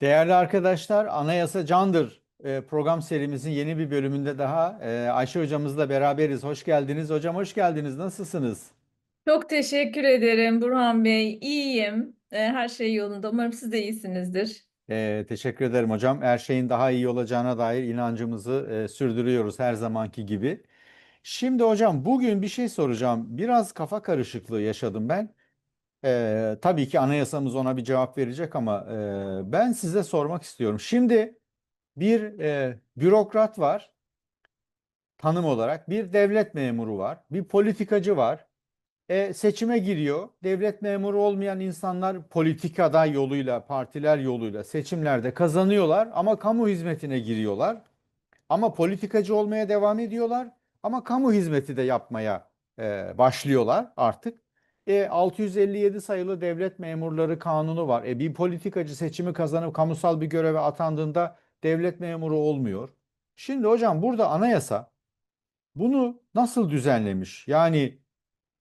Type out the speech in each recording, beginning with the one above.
Değerli arkadaşlar, Anayasa Candır e, program serimizin yeni bir bölümünde daha e, Ayşe hocamızla beraberiz. Hoş geldiniz. Hocam hoş geldiniz. Nasılsınız? Çok teşekkür ederim Burhan Bey. İyiyim. E, Her şey yolunda. Umarım siz de iyisinizdir. E, teşekkür ederim hocam. Her şeyin daha iyi olacağına dair inancımızı e, sürdürüyoruz her zamanki gibi. Şimdi hocam bugün bir şey soracağım. Biraz kafa karışıklığı yaşadım ben. E, tabii ki anayasamız ona bir cevap verecek ama e, ben size sormak istiyorum. Şimdi bir e, bürokrat var. tanım olarak bir devlet memuru var, bir politikacı var. E, seçime giriyor. Devlet memuru olmayan insanlar politikada yoluyla, partiler yoluyla seçimlerde kazanıyorlar ama kamu hizmetine giriyorlar. Ama politikacı olmaya devam ediyorlar ama kamu hizmeti de yapmaya e, başlıyorlar artık. E, 657 sayılı devlet memurları kanunu var. E, bir politikacı seçimi kazanıp kamusal bir göreve atandığında devlet memuru olmuyor. Şimdi hocam burada anayasa bunu nasıl düzenlemiş? Yani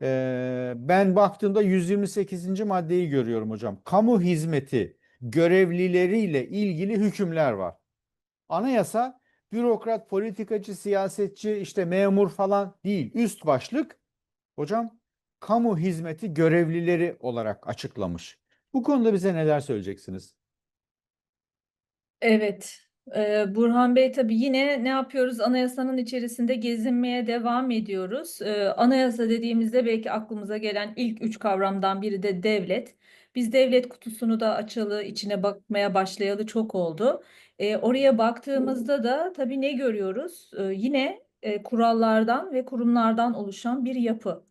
e, ben baktığımda 128. maddeyi görüyorum hocam. Kamu hizmeti görevlileriyle ilgili hükümler var. Anayasa bürokrat, politikacı, siyasetçi, işte memur falan değil. Üst başlık hocam kamu hizmeti görevlileri olarak açıklamış. Bu konuda bize neler söyleyeceksiniz? Evet. e, Burhan Bey tabii yine ne yapıyoruz? Anayasanın içerisinde gezinmeye devam ediyoruz. E, Anayasa dediğimizde belki aklımıza gelen ilk üç kavramdan biri de devlet. Biz devlet kutusunu da açalı, içine bakmaya başlayalı çok oldu. E, oraya baktığımızda da tabii ne görüyoruz? Yine kurallardan ve kurumlardan oluşan bir yapı.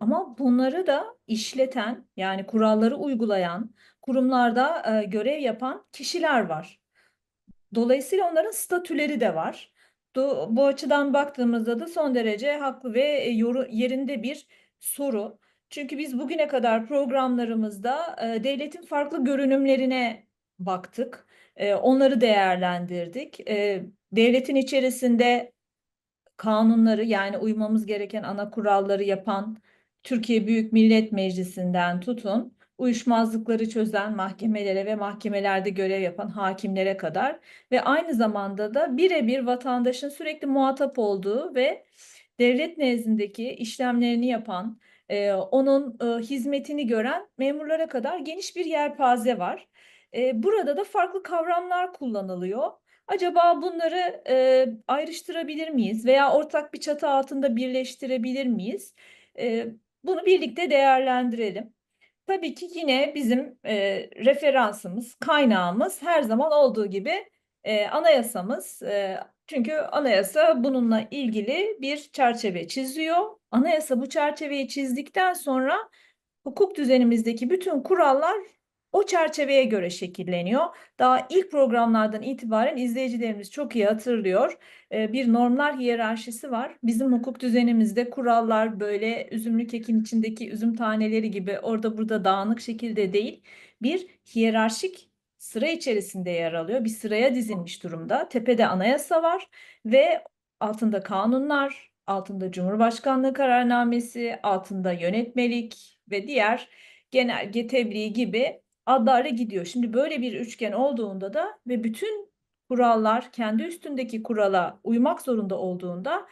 Ama bunları da işleten yani kuralları uygulayan kurumlarda e, görev yapan kişiler var. Dolayısıyla onların statüleri de var. Do- Bu açıdan baktığımızda da son derece haklı ve e, yerinde bir soru. Çünkü biz bugüne kadar programlarımızda e, devletin farklı görünümlerine baktık. E, onları değerlendirdik. E, devletin içerisinde kanunları yani uymamız gereken ana kuralları yapan Türkiye Büyük Millet Meclisi'nden tutun, uyuşmazlıkları çözen mahkemelere ve mahkemelerde görev yapan hakimlere kadar ve aynı zamanda da birebir vatandaşın sürekli muhatap olduğu ve devlet nezdindeki işlemlerini yapan, e, onun e, hizmetini gören memurlara kadar geniş bir yelpaze var. E, burada da farklı kavramlar kullanılıyor. Acaba bunları e, ayrıştırabilir miyiz veya ortak bir çatı altında birleştirebilir miyiz? E, bunu birlikte değerlendirelim. Tabii ki yine bizim e, referansımız, kaynağımız her zaman olduğu gibi e, anayasamız. E, çünkü anayasa bununla ilgili bir çerçeve çiziyor. Anayasa bu çerçeveyi çizdikten sonra hukuk düzenimizdeki bütün kurallar o çerçeveye göre şekilleniyor. Daha ilk programlardan itibaren izleyicilerimiz çok iyi hatırlıyor. Ee, Bir normlar hiyerarşisi var. Bizim hukuk düzenimizde kurallar böyle üzümlü kekin içindeki üzüm taneleri gibi orada burada dağınık şekilde değil. Bir hiyerarşik sıra içerisinde yer alıyor. Bir sıraya dizilmiş durumda. Tepede anayasa var ve altında kanunlar, altında Cumhurbaşkanlığı kararnamesi, altında yönetmelik ve diğer genelge tebliğ gibi adlarla gidiyor. Şimdi böyle bir üçgen olduğunda da ve bütün kurallar kendi üstündeki kurala uymak zorunda olduğunda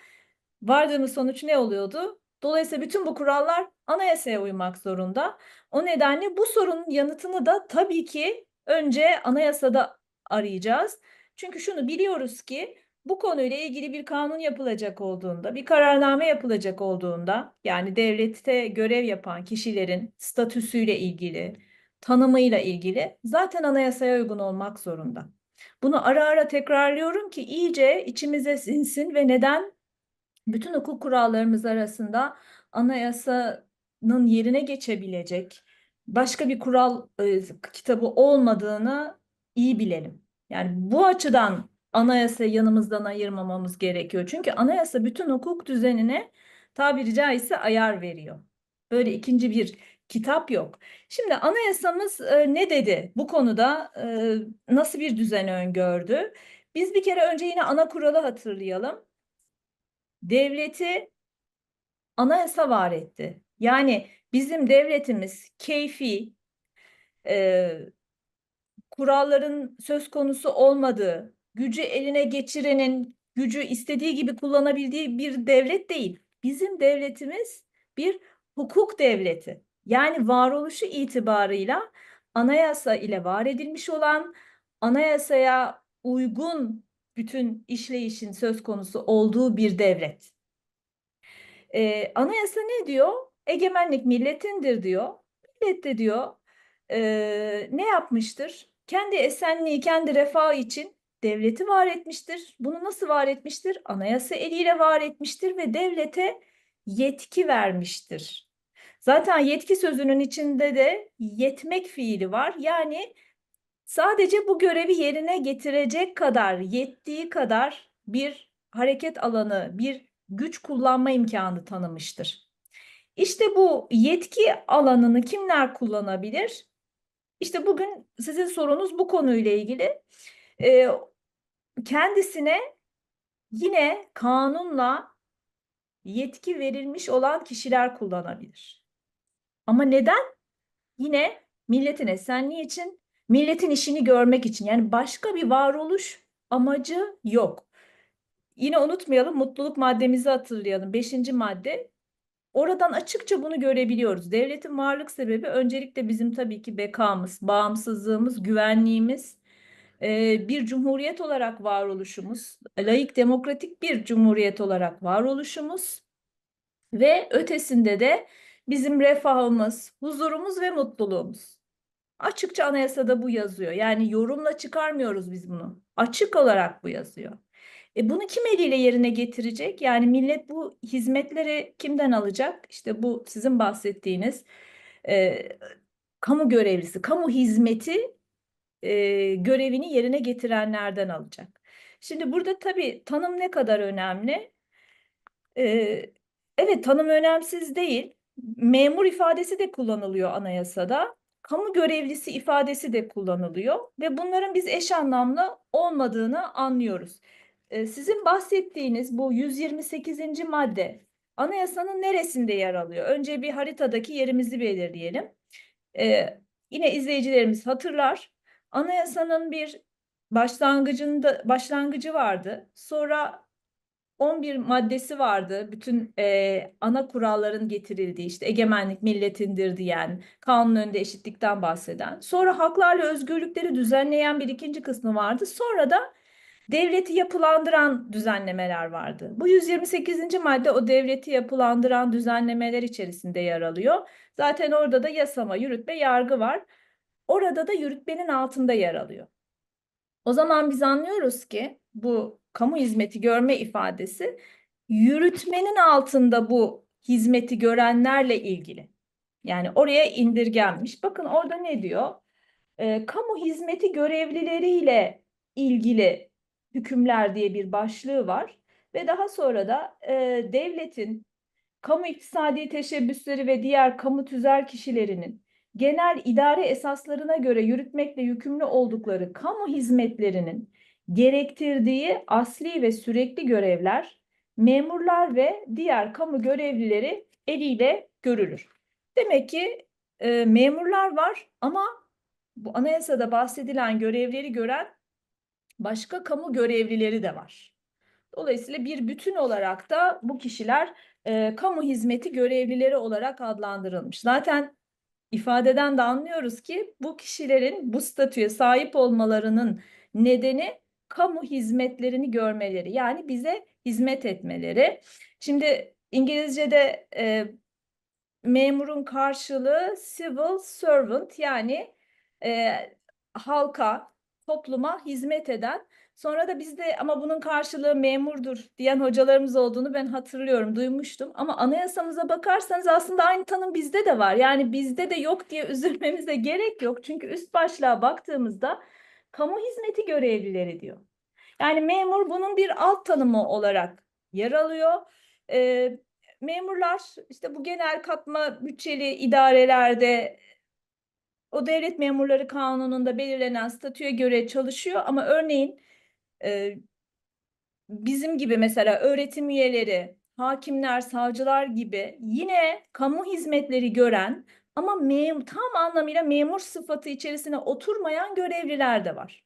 vardığımız sonuç ne oluyordu? Dolayısıyla bütün bu kurallar anayasaya uymak zorunda. O nedenle bu sorunun yanıtını da tabii ki önce anayasada arayacağız. Çünkü şunu biliyoruz ki bu konuyla ilgili bir kanun yapılacak olduğunda, bir kararname yapılacak olduğunda, yani devlette görev yapan kişilerin statüsüyle ilgili, tanımıyla ilgili zaten anayasaya uygun olmak zorunda. Bunu ara ara tekrarlıyorum ki iyice içimize sinsin ve neden bütün hukuk kurallarımız arasında anayasanın yerine geçebilecek başka bir kural e, kitabı olmadığını iyi bilelim. Yani bu açıdan anayasayı yanımızdan ayırmamamız gerekiyor. Çünkü anayasa bütün hukuk düzenine tabiri caizse ayar veriyor. Böyle ikinci bir kitap yok. Şimdi anayasamız e, ne dedi bu konuda e, nasıl bir düzen öngördü? Biz bir kere önce yine ana kuralı hatırlayalım. Devleti anayasa var etti. Yani bizim devletimiz keyfi, e, kuralların söz konusu olmadığı, gücü eline geçirenin gücü istediği gibi kullanabildiği bir devlet değil. Bizim devletimiz bir hukuk devleti. Yani varoluşu itibarıyla anayasa ile var edilmiş olan, anayasaya uygun bütün işleyişin söz konusu olduğu bir devlet. Ee, anayasa ne diyor? Egemenlik milletindir diyor. Millet de diyor eee, ne yapmıştır? Kendi esenliği, kendi refahı için devleti var etmiştir. Bunu nasıl var etmiştir? Anayasa eliyle var etmiştir ve devlete yetki vermiştir. Zaten yetki sözünün içinde de yetmek fiili var. Yani sadece bu görevi yerine getirecek kadar, yettiği kadar bir hareket alanı, bir güç kullanma imkanı tanımıştır. İşte bu yetki alanını kimler kullanabilir? İşte bugün sizin sorunuz bu konuyla ilgili. Ee, kendisine yine kanunla yetki verilmiş olan kişiler kullanabilir. Ama neden? Yine milletin esenliği için, milletin işini görmek için. Yani başka bir varoluş amacı yok. Yine unutmayalım mutluluk maddemizi hatırlayalım. Beşinci madde Oradan açıkça bunu görebiliyoruz. Devletin varlık sebebi öncelikle bizim tabii ki bekamız, bağımsızlığımız, güvenliğimiz, e, bir cumhuriyet olarak varoluşumuz, layık demokratik bir cumhuriyet olarak varoluşumuz ve ötesinde de bizim refahımız, huzurumuz ve mutluluğumuz. Açıkça anayasada bu yazıyor. Yani yorumla çıkarmıyoruz biz bunu. Açık olarak bu yazıyor. E bunu kim eliyle yerine getirecek? Yani millet bu hizmetleri kimden alacak? İşte bu sizin bahsettiğiniz e, kamu görevlisi, kamu hizmeti e, görevini yerine getirenlerden alacak. Şimdi burada tabii tanım ne kadar önemli? E, evet tanım önemsiz değil. Memur ifadesi de kullanılıyor anayasada. Kamu görevlisi ifadesi de kullanılıyor ve bunların biz eş anlamlı olmadığını anlıyoruz. Ee, Sizin bahsettiğiniz bu 128. madde anayasanın neresinde yer alıyor? Önce bir haritadaki yerimizi belirleyelim. Ee, yine izleyicilerimiz hatırlar. Anayasanın bir başlangıcında başlangıcı vardı. Sonra 11 maddesi vardı. Bütün e, ana kuralların getirildiği işte egemenlik milletindir diyen, kanun önünde eşitlikten bahseden. Sonra haklarla özgürlükleri düzenleyen bir ikinci kısmı vardı. Sonra da devleti yapılandıran düzenlemeler vardı. Bu 128. madde o devleti yapılandıran düzenlemeler içerisinde yer alıyor. Zaten orada da yasama, yürütme, yargı var. Orada da yürütmenin altında yer alıyor. O zaman biz anlıyoruz ki bu kamu hizmeti görme ifadesi yürütmenin altında bu hizmeti görenlerle ilgili. Yani oraya indirgenmiş. Bakın orada ne diyor? Ee, kamu hizmeti görevlileriyle ilgili hükümler diye bir başlığı var ve daha sonra da e, devletin kamu iktisadi teşebbüsleri ve diğer kamu tüzel kişilerinin genel idare esaslarına göre yürütmekle yükümlü oldukları kamu hizmetlerinin gerektirdiği asli ve sürekli görevler memurlar ve diğer kamu görevlileri eliyle görülür. Demek ki e, memurlar var ama bu anayasada bahsedilen görevleri gören başka kamu görevlileri de var. Dolayısıyla bir bütün olarak da bu kişiler e, kamu hizmeti görevlileri olarak adlandırılmış. Zaten ifadeden de anlıyoruz ki bu kişilerin bu statüye sahip olmalarının nedeni kamu hizmetlerini görmeleri. Yani bize hizmet etmeleri. Şimdi İngilizce'de e, memurun karşılığı civil servant yani e, halka, topluma hizmet eden. Sonra da bizde ama bunun karşılığı memurdur diyen hocalarımız olduğunu ben hatırlıyorum, duymuştum. Ama anayasamıza bakarsanız aslında aynı tanım bizde de var. Yani bizde de yok diye üzülmemize gerek yok. Çünkü üst başlığa baktığımızda kamu hizmeti görevlileri diyor. Yani memur bunun bir alt tanımı olarak yer alıyor. Ee, memurlar işte bu genel katma bütçeli idarelerde o devlet memurları kanununda belirlenen statüye göre çalışıyor ama örneğin e, bizim gibi mesela öğretim üyeleri, hakimler, savcılar gibi yine kamu hizmetleri gören Ama mem tam anlamıyla memur sıfatı içerisine oturmayan görevliler de var.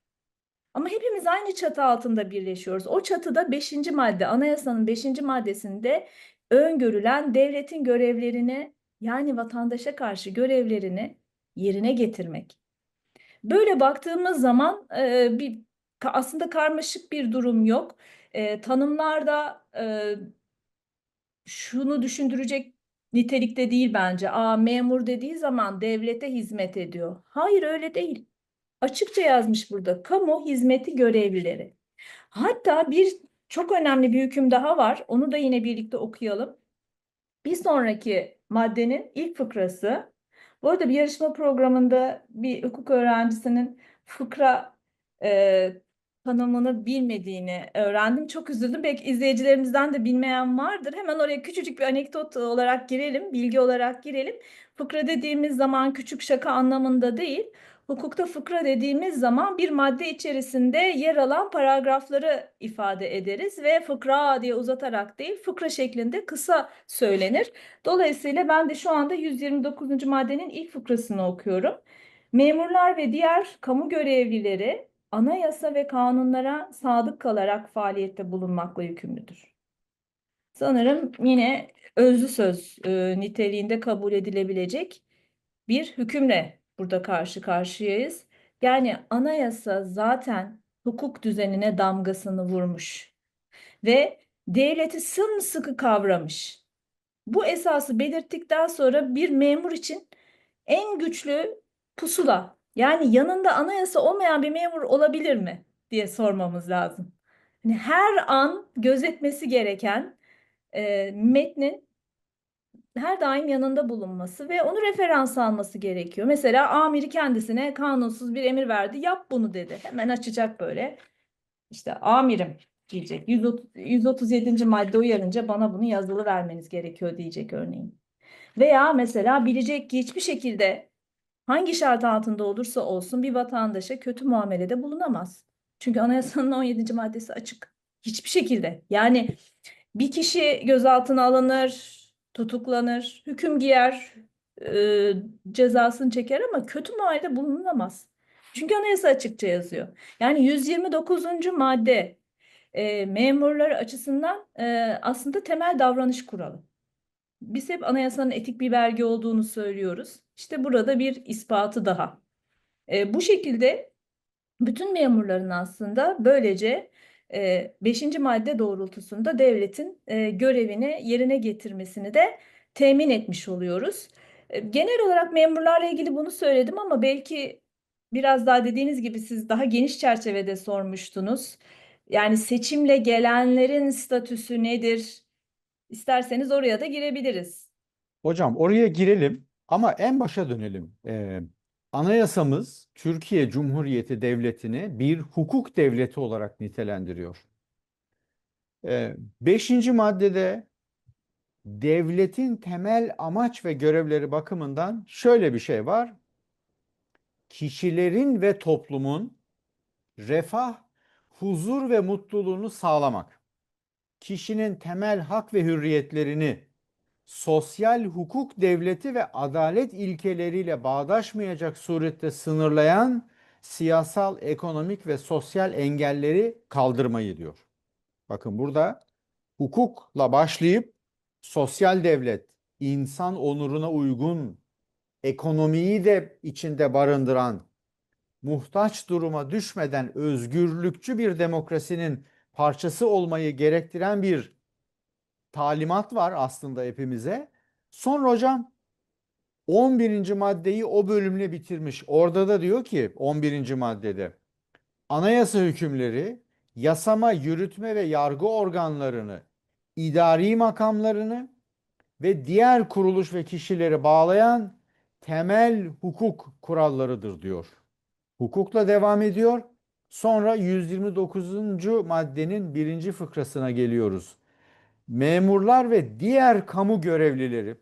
Ama hepimiz aynı çatı altında birleşiyoruz. O çatıda 5. madde, anayasanın 5. maddesinde öngörülen devletin görevlerini yani vatandaşa karşı görevlerini yerine getirmek. Böyle baktığımız zaman e, bir aslında karmaşık bir durum yok. E, tanımlarda e, şunu düşündürecek nitelikte değil bence. Aa memur dediği zaman devlete hizmet ediyor. Hayır öyle değil. Açıkça yazmış burada. Kamu hizmeti görevlileri. Hatta bir çok önemli bir hüküm daha var. Onu da yine birlikte okuyalım. Bir sonraki maddenin ilk fıkrası. Bu arada bir yarışma programında bir hukuk öğrencisinin fıkra e, tanımını bilmediğini öğrendim. Çok üzüldüm. Belki izleyicilerimizden de bilmeyen vardır. Hemen oraya küçücük bir anekdot olarak girelim, bilgi olarak girelim. Fıkra dediğimiz zaman küçük şaka anlamında değil. Hukukta fıkra dediğimiz zaman bir madde içerisinde yer alan paragrafları ifade ederiz ve fıkra diye uzatarak değil fıkra şeklinde kısa söylenir. Dolayısıyla ben de şu anda 129. maddenin ilk fıkrasını okuyorum. Memurlar ve diğer kamu görevlileri anayasa ve kanunlara sadık kalarak faaliyette bulunmakla yükümlüdür. Sanırım yine özlü söz e, niteliğinde kabul edilebilecek bir hükümle burada karşı karşıyayız. Yani anayasa zaten hukuk düzenine damgasını vurmuş ve devleti sımsıkı kavramış. Bu esası belirttikten sonra bir memur için en güçlü pusula yani yanında anayasa olmayan bir memur olabilir mi diye sormamız lazım. Hani her an gözetmesi gereken e, metnin her daim yanında bulunması ve onu referans alması gerekiyor. Mesela amiri kendisine kanunsuz bir emir verdi. Yap bunu dedi. Hemen açacak böyle. İşte amirim diyecek. 130 137. madde uyarınca bana bunu yazılı vermeniz gerekiyor diyecek örneğin. Veya mesela bilecek ki hiçbir şekilde hangi şart altında olursa olsun bir vatandaşa kötü muamelede bulunamaz. Çünkü anayasanın 17. maddesi açık. Hiçbir şekilde. Yani bir kişi gözaltına alınır, tutuklanır, hüküm giyer, e, cezasını çeker ama kötü muamelede bulunamaz. Çünkü anayasa açıkça yazıyor. Yani 129. madde e, memurlar açısından e, aslında temel davranış kuralı. Biz hep anayasanın etik bir belge olduğunu söylüyoruz. İşte burada bir ispatı daha. E, bu şekilde bütün memurların aslında böylece 5. madde doğrultusunda devletin e, görevini yerine getirmesini de temin etmiş oluyoruz. E, Genel olarak memurlarla ilgili bunu söyledim ama belki biraz daha dediğiniz gibi siz daha geniş çerçevede sormuştunuz. Yani seçimle gelenlerin statüsü nedir? İsterseniz oraya da girebiliriz. Hocam oraya girelim ama en başa dönelim. Ee, anayasamız Türkiye Cumhuriyeti Devleti'ni bir hukuk devleti olarak nitelendiriyor. Ee, beşinci maddede devletin temel amaç ve görevleri bakımından şöyle bir şey var. Kişilerin ve toplumun refah, huzur ve mutluluğunu sağlamak. Kişinin temel hak ve hürriyetlerini sosyal hukuk devleti ve adalet ilkeleriyle bağdaşmayacak surette sınırlayan siyasal, ekonomik ve sosyal engelleri kaldırmayı diyor. Bakın burada hukukla başlayıp sosyal devlet, insan onuruna uygun, ekonomiyi de içinde barındıran, muhtaç duruma düşmeden özgürlükçü bir demokrasinin parçası olmayı gerektiren bir talimat var aslında hepimize. Sonra hocam 11. maddeyi o bölümle bitirmiş. Orada da diyor ki 11. maddede anayasa hükümleri yasama, yürütme ve yargı organlarını, idari makamlarını ve diğer kuruluş ve kişileri bağlayan temel hukuk kurallarıdır diyor. Hukukla devam ediyor. Sonra 129. maddenin birinci fıkrasına geliyoruz. Memurlar ve diğer kamu görevlileri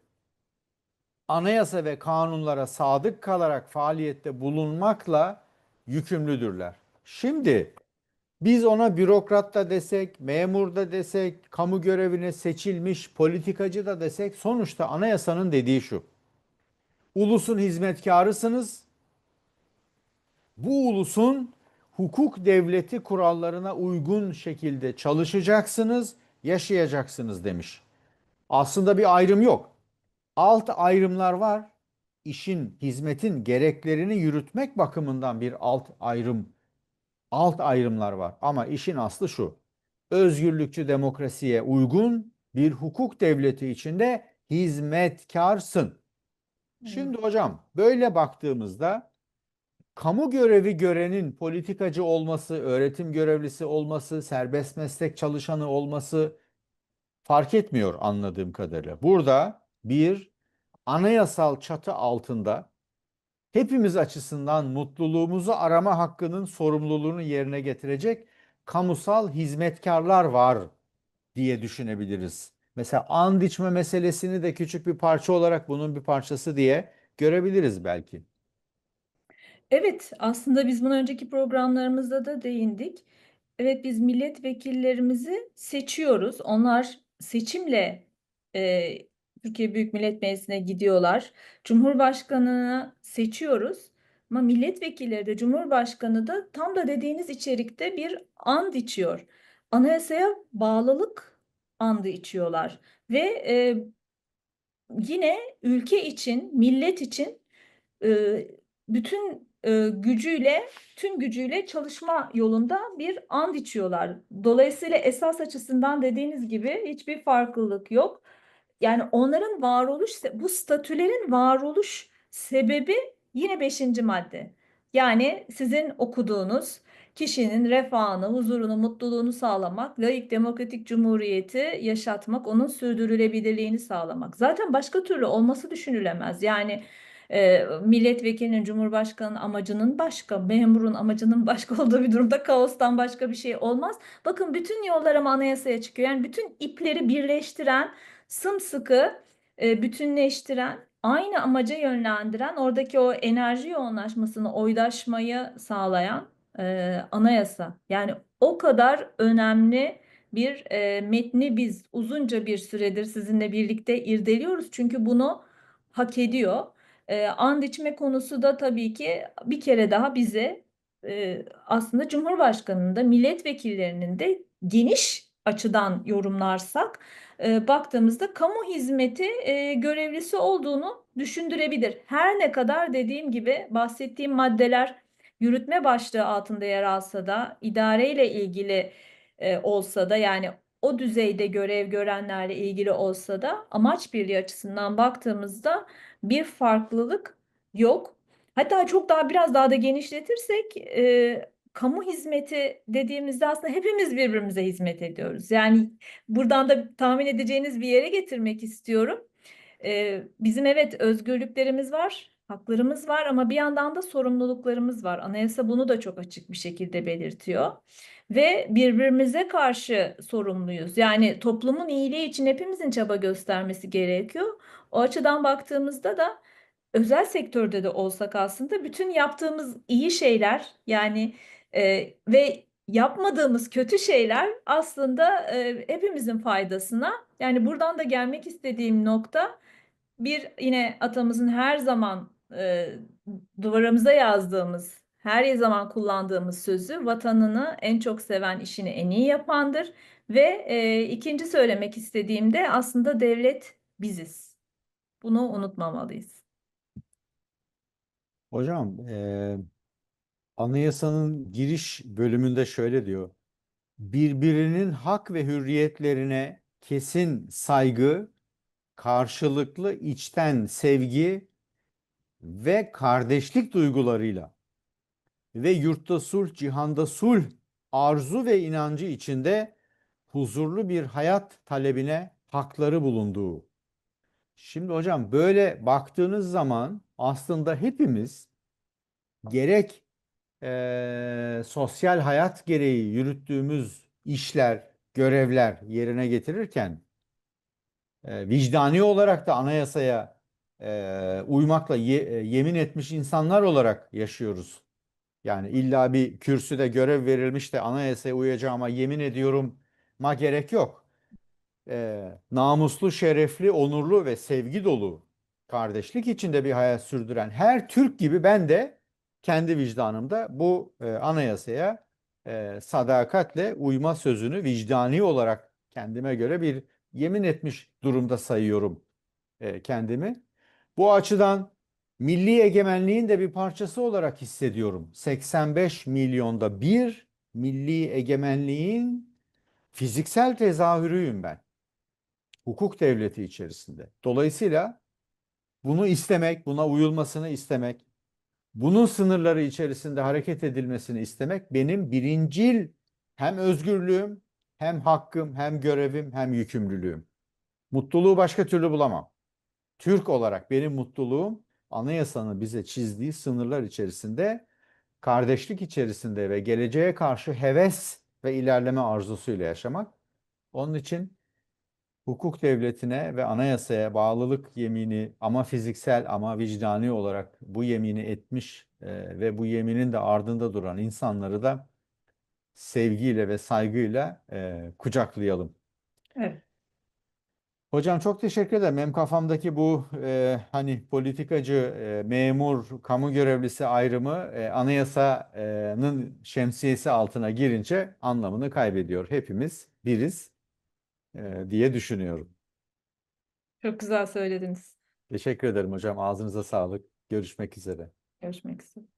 anayasa ve kanunlara sadık kalarak faaliyette bulunmakla yükümlüdürler. Şimdi biz ona bürokrat da desek, memur da desek, kamu görevine seçilmiş politikacı da desek sonuçta anayasanın dediği şu. ulusun hizmetkarısınız. Bu ulusun hukuk devleti kurallarına uygun şekilde çalışacaksınız, yaşayacaksınız demiş. Aslında bir ayrım yok. Alt ayrımlar var. İşin, hizmetin gereklerini yürütmek bakımından bir alt ayrım, alt ayrımlar var. Ama işin aslı şu. Özgürlükçü demokrasiye uygun bir hukuk devleti içinde hizmetkarsın. Şimdi hocam böyle baktığımızda kamu görevi görenin politikacı olması, öğretim görevlisi olması, serbest meslek çalışanı olması fark etmiyor anladığım kadarıyla. Burada bir anayasal çatı altında hepimiz açısından mutluluğumuzu arama hakkının sorumluluğunu yerine getirecek kamusal hizmetkarlar var diye düşünebiliriz. Mesela and içme meselesini de küçük bir parça olarak bunun bir parçası diye görebiliriz belki. Evet, aslında biz bunu önceki programlarımızda da değindik. Evet, biz milletvekillerimizi seçiyoruz. Onlar seçimle e, Türkiye Büyük Millet Meclisi'ne gidiyorlar. Cumhurbaşkanını seçiyoruz. Ama milletvekilleri de Cumhurbaşkanı da tam da dediğiniz içerikte bir and içiyor. Anayasaya bağlılık andı içiyorlar. Ve e, yine ülke için, millet için e, bütün e, gücüyle, tüm gücüyle çalışma yolunda bir and içiyorlar. Dolayısıyla esas açısından dediğiniz gibi hiçbir farklılık yok. Yani onların varoluş, bu statülerin varoluş sebebi yine beşinci madde. Yani sizin okuduğunuz kişinin refahını, huzurunu, mutluluğunu sağlamak, layık demokratik cumhuriyeti yaşatmak, onun sürdürülebilirliğini sağlamak. Zaten başka türlü olması düşünülemez. Yani e, milletvekilinin, cumhurbaşkanının amacının başka, memurun amacının başka olduğu bir durumda kaostan başka bir şey olmaz. Bakın bütün yollar ama anayasaya çıkıyor. Yani bütün ipleri birleştiren, sımsıkı e, bütünleştiren, aynı amaca yönlendiren, oradaki o enerji yoğunlaşmasını, oydaşmayı sağlayan e, anayasa. Yani o kadar önemli bir e, metni biz uzunca bir süredir sizinle birlikte irdeliyoruz. Çünkü bunu hak ediyor. E, and içme konusu da tabii ki bir kere daha bize e, aslında Cumhurbaşkanı'nın da milletvekillerinin de geniş açıdan yorumlarsak e, baktığımızda kamu hizmeti e, görevlisi olduğunu düşündürebilir. Her ne kadar dediğim gibi bahsettiğim maddeler yürütme başlığı altında yer alsa da idareyle ilgili e, olsa da yani o düzeyde görev görenlerle ilgili olsa da amaç birliği açısından baktığımızda bir farklılık yok. Hatta çok daha biraz daha da genişletirsek e, kamu hizmeti dediğimizde aslında hepimiz birbirimize hizmet ediyoruz. Yani buradan da tahmin edeceğiniz bir yere getirmek istiyorum. E, bizim evet özgürlüklerimiz var, haklarımız var ama bir yandan da sorumluluklarımız var. Anayasa bunu da çok açık bir şekilde belirtiyor. Ve birbirimize karşı sorumluyuz. Yani toplumun iyiliği için hepimizin çaba göstermesi gerekiyor. O açıdan baktığımızda da özel sektörde de olsak aslında bütün yaptığımız iyi şeyler yani e, ve yapmadığımız kötü şeyler aslında e, hepimizin faydasına. Yani buradan da gelmek istediğim nokta bir yine atamızın her zaman e, duvarımıza yazdığımız, her zaman kullandığımız sözü vatanını en çok seven işini en iyi yapandır. Ve e, ikinci söylemek istediğimde aslında devlet biziz. Bunu unutmamalıyız. Hocam, eee, anayasanın giriş bölümünde şöyle diyor. Birbirinin hak ve hürriyetlerine kesin saygı, karşılıklı içten sevgi ve kardeşlik duygularıyla ve yurtta sulh, cihanda sulh arzu ve inancı içinde huzurlu bir hayat talebine hakları bulunduğu. Şimdi hocam böyle baktığınız zaman aslında hepimiz gerek eee, sosyal hayat gereği yürüttüğümüz işler, görevler yerine getirirken eee, vicdani olarak da anayasaya eee, uymakla ye- e, yemin etmiş insanlar olarak yaşıyoruz. Yani illa bir kürsüde görev verilmiş de anayasaya uyacağıma yemin ediyorum ma gerek yok. Eee, namuslu, şerefli, onurlu ve sevgi dolu kardeşlik içinde bir hayat sürdüren her Türk gibi ben de kendi vicdanımda bu e, anayasaya e, sadakatle uyma sözünü vicdani olarak kendime göre bir yemin etmiş durumda sayıyorum e, kendimi. Bu açıdan milli egemenliğin de bir parçası olarak hissediyorum. 85 milyonda bir milli egemenliğin fiziksel tezahürüyüm ben. Hukuk devleti içerisinde. Dolayısıyla bunu istemek, buna uyulmasını istemek, bunun sınırları içerisinde hareket edilmesini istemek benim birincil hem özgürlüğüm, hem hakkım, hem görevim, hem yükümlülüğüm. Mutluluğu başka türlü bulamam. Türk olarak benim mutluluğum anayasanın bize çizdiği sınırlar içerisinde, kardeşlik içerisinde ve geleceğe karşı heves ve ilerleme arzusuyla yaşamak. Onun için hukuk devletine ve anayasaya bağlılık yemini ama fiziksel ama vicdani olarak bu yemini etmiş e, ve bu yeminin de ardında duran insanları da sevgiyle ve saygıyla e, kucaklayalım. Evet. Hocam çok teşekkür ederim. Benim kafamdaki bu e, hani politikacı, e, memur, kamu görevlisi ayrımı e, anayasanın şemsiyesi altına girince anlamını kaybediyor. Hepimiz biriz e, diye düşünüyorum. Çok güzel söylediniz. Teşekkür ederim hocam. Ağzınıza sağlık. Görüşmek üzere. Görüşmek üzere.